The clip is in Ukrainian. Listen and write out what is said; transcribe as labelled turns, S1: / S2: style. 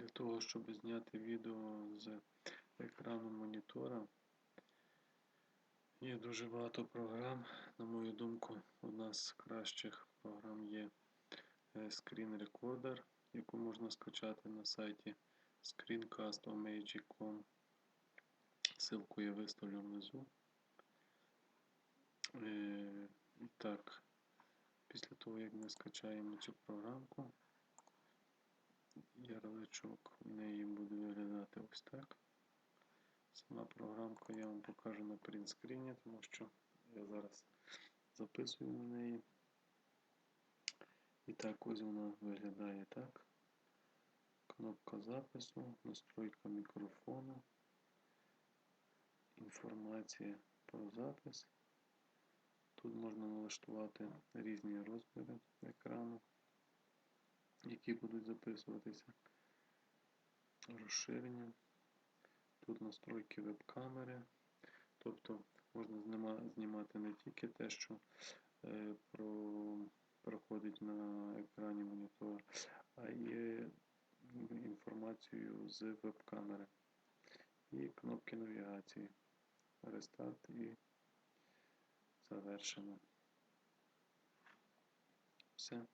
S1: Для того, щоб зняти відео з екрану монітора, є дуже багато програм. На мою думку, одна з кращих програм є е, Screen Recorder, яку можна скачати на сайті screencast.omag.com. Ссылку я виставлю внизу. Е, І так, після того, як ми скачаємо цю програмку, ярличок в неї буде виглядати ось так. Сама програмка я вам покажу на принтскріні, тому що я зараз записую на неї. І так ось вона виглядає так. Кнопка запису, настройка мікрофону, інформація про запис. Тут можна налаштувати різні розміри екрану, які будуть записуватися. Розширення. Тут настройки веб-камери. Тобто можна знімати не тільки те, що е, про, проходить на екрані монітора, а й інформацію з веб-камери. І кнопки навігації. Рестарт і завершено. Все.